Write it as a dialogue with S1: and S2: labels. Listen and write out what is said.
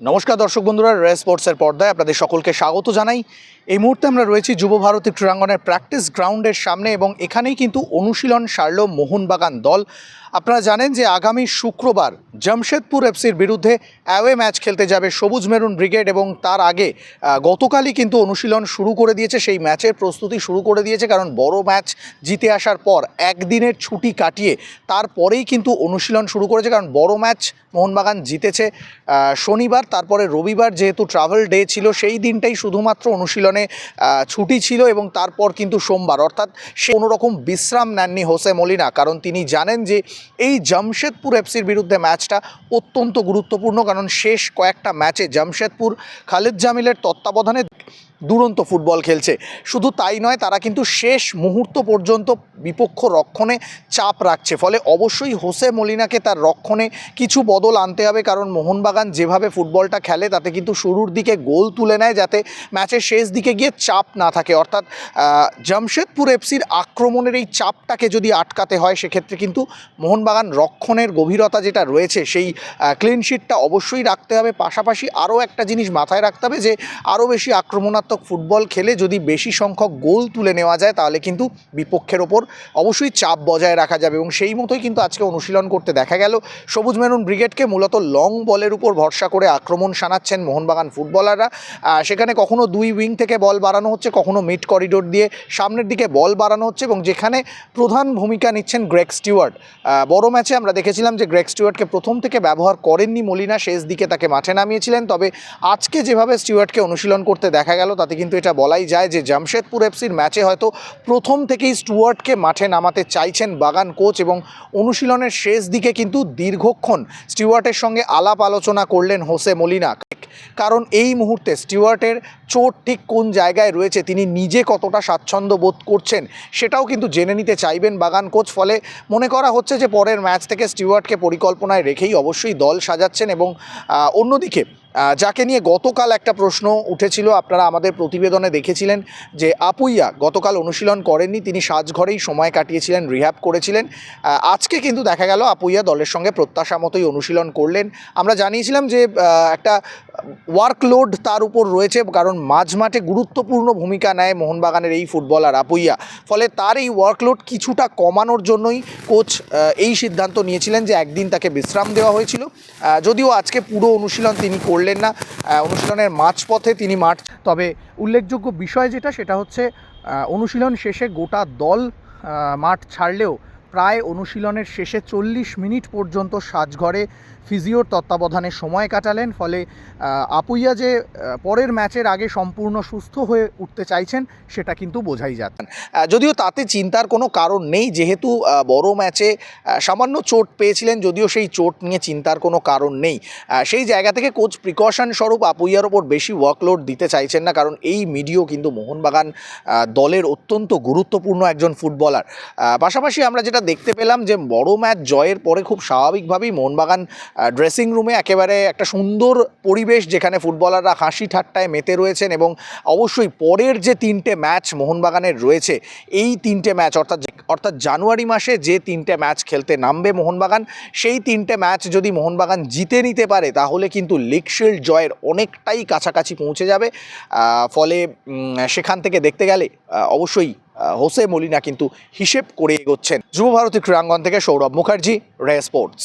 S1: নমস্কার দর্শক বন্ধুরা, রে স্পোর্টসের পর্দায় আপনাদের সকলকে স্বাগত জানাই। এই মুহূর্তে আমরা রয়েছি যুব ভারতী ক্রীড়াঙ্গনের প্র্যাকটিস গ্রাউন্ডের সামনে এবং এখানেই কিন্তু অনুশীলন সারল মোহনবাগান দল। আপনারা জানেন যে আগামী শুক্রবার জামশেদপুর এফসির বিরুদ্ধে অ্যাওয়ে ম্যাচ খেলতে যাবে সবুজ মেরুন ব্রিগেড এবং তার আগে গতকালই কিন্তু অনুশীলন শুরু করে দিয়েছে। সেই ম্যাচের প্রস্তুতি শুরু করে দিয়েছে কারণ বড় ম্যাচ জিতে আসার পর একদিনের ছুটি কাটিয়ে তারপরেই কিন্তু অনুশীলন শুরু করেছে কারণ বড় ম্যাচ মোহনবাগান জিতেছে শনিবার, তারপরে রবিবার যেহেতু ট্রাভেল ডে ছিল, সেই দিনটাই শুধুমাত্র অনুশীলনে ছুটি ছিল এবং তারপর কিন্তু সোমবার। অর্থাৎ সে কোনো রকম বিশ্রাম নেননি হোসে মলিনা, কারণ তিনি জানেন যে এই জামশেদপুর এফসির বিরুদ্ধে ম্যাচটা অত্যন্ত গুরুত্বপূর্ণ, কারণ শেষ কয়েকটা ম্যাচে জামশেদপুর খালেদ জামিলের তত্ত্বাবধানে দুরন্ত ফুটবল খেলছে। শুধু তাই নয়, তারা কিন্তু শেষ মুহূর্ত পর্যন্ত বিপক্ষ রক্ষণে চাপ রাখছে। ফলে অবশ্যই হোসে মলিনাকে তার রক্ষণে কিছু বদল আনতে হবে, কারণ মোহনবাগান যেভাবে ফুটবলটা খেলে, তাতে কিন্তু শুরুর দিকে গোল তুলে নেয় যাতে ম্যাচের শেষ দিকে গিয়ে চাপ না থাকে। অর্থাৎ জামশেদপুর এফসির আক্রমণের এই চাপটাকে যদি আটকাতে হয়, সেক্ষেত্রে কিন্তু মোহনবাগান রক্ষণের গভীরতা যেটা রয়েছে সেই ক্লিনশিটটা অবশ্যই রাখতে হবে। পাশাপাশি আরও একটা জিনিস মাথায় রাখতে হবে যে আরও বেশি আক্রমণাত্মক ফুটবল খেলে যদি বেশি সংখ্যক গোল তুলে নেওয়া যায় তাহলে কিন্তু বিপক্ষের ওপর অবশ্যই চাপ বজায় রাখা যাবে এবং সেই মতোই কিন্তু আজকে অনুশীলন করতে দেখা গেল। সবুজ মেরুন ব্রিগেডকে মূলত লং বলের উপর ভরসা করে আক্রমণ শানাচ্ছেন মোহনবাগান ফুটবলাররা। সেখানে কখনো দুই উইং থেকে বল বাড়ানো হচ্ছে কখনো মিড করিডোর দিয়ে সামনের দিকে বল বাড়ানো হচ্ছে এবং যেখানে প্রধান ভূমিকা নিচ্ছেন গ্রেগ স্টিওয়ার্ট। আহ, বড় ম্যাচে আমরা দেখেছিলাম যে গ্রেগ স্টুয়ার্টকে প্রথম থেকে ব্যবহার করেননি মলিনা, শেষ দিকে তাকে মাঠে নামিয়েছিলেন। তবে আজকে যেভাবে স্টুয়ার্টকে অনুশীলন করতে দেখা গেল, তাতে কিন্তু এটা বলাই যায় যে জামশেদপুর এফসির ম্যাচে হয়তো প্রথম থেকেই স্টুয়ার্টকে মাঠে নামাতে চাইছেন বাগান কোচ এবং অনুশীলনের শেষ দিকে কিন্তু দীর্ঘক্ষণ স্টিওয়ার্টের সঙ্গে আলাপ আলোচনা করলেন হোসে মলিনা। কারণ এই মুহূর্তে স্টিওয়ার্টের চোট ঠিক কোন জায়গায় রয়েছে, তিনি নিজে কতটা স্বাচ্ছন্দ্য বোধ করছেন, সেটাও কিন্তু জেনে নিতে চাইবেন বাগান কোচ। ফলে মনে করা হচ্ছে যে পরের ম্যাচ থেকে স্টিওয়ার্টকে পরিকল্পনায় রেখেই অবশ্যই দল সাজাচ্ছেন এবং অন্যদিকে যাকে নিয়ে গতকাল একটা প্রশ্ন উঠেছিল, আপনারা আমাদের প্রতিবেদনে দেখেছিলেন যে আপুইয়া গতকাল অনুশীলন করেননি, তিনি সাজঘরেই সময় কাটিয়েছিলেন, রিহ্যাব করেছিলেন। আজকে কিন্তু দেখা গেল, আপুইয়া দলের সঙ্গে প্রত্যাশা মতোই অনুশীলন করলেন। আমরা জানিয়েছিলাম যে একটা ওয়ার্কলোড তার উপর রয়েছে, কারণ মাঝ মাঠে গুরুত্বপূর্ণ ভূমিকা নেয় মোহনবাগানের এই ফুটবলার আপুইয়া। ফলে তার এই ওয়ার্কলোড কিছুটা কমানোর জন্যই কোচ এই সিদ্ধান্ত নিয়েছিলেন যে একদিন তাকে বিশ্রাম দেওয়া হয়েছিল। যদিও আজকে পুরো অনুশীলন তিনি করলেন না অনুশীলনের মাঝপথে তিনি মাঠ, তবে উল্লেখযোগ্য বিষয় যেটা সেটা হচ্ছে অনুশীলন শেষে গোটা দল মাঠ ছাড়লেও প্রায় অনুশীলনের শেষে চল্লিশ মিনিট পর্যন্ত সাজঘরে ফিজিওর তত্ত্বাবধানে সময় কাটালেন, ফলে আপুইয়া যে পরের ম্যাচের আগে সম্পূর্ণ সুস্থ হয়ে উঠতে চাইছেন, সেটা কিন্তু বোঝাই যাচ্ছে। যদিও তাতে চিন্তার কোনো কারণ নেই, যেহেতু বড় ম্যাচে সামান্য চোট পেয়েছিলেন, যদিও সেই চোট নিয়ে চিন্তার কোনো কারণ নেই। সেই জায়গা থেকে কোচ প্রিকশন স্বরূপ আপুইয়ার ওপর বেশি ওয়ার্কলোড দিতে চাইছেন না, কারণ এই মিডিও কিন্তু মোহনবাগান দলের অত্যন্ত গুরুত্বপূর্ণ একজন ফুটবলার। পাশাপাশি আমরা যেটা দেখতে পেলাম যে বড় ম্যাচ জয়ের পরে খুব স্বাভাবিকভাবেই মোহনবাগান ড্রেসিং রুমে একেবারে একটা সুন্দর পরিবেশ যেখানে ফুটবলাররা হাসি ঠাট্টায় মেতে রয়েছেন এবং অবশ্যই পরের যে তিনটে ম্যাচ মোহনবাগানের রয়েছে, এই তিনটে ম্যাচ অর্থাৎ অর্থাৎ জানুয়ারি মাসে যে তিনটে ম্যাচ খেলতে নামবে মোহনবাগান, সেই তিনটে ম্যাচ যদি মোহনবাগান জিতে নিতে পারে, তাহলে কিন্তু লিগ শিল্ড জয়ের অনেকটাই কাছাকাছি পৌঁছে যাবে। ফলে সেখান থেকে দেখতে গেলে অবশ্যই হোসে মলিনা কিন্তু হিসেব করে এগোচ্ছেন। যুব ভারতী ক্রীড়াঙ্গন থেকে সৌরভ মুখার্জি রে স্পোর্টস।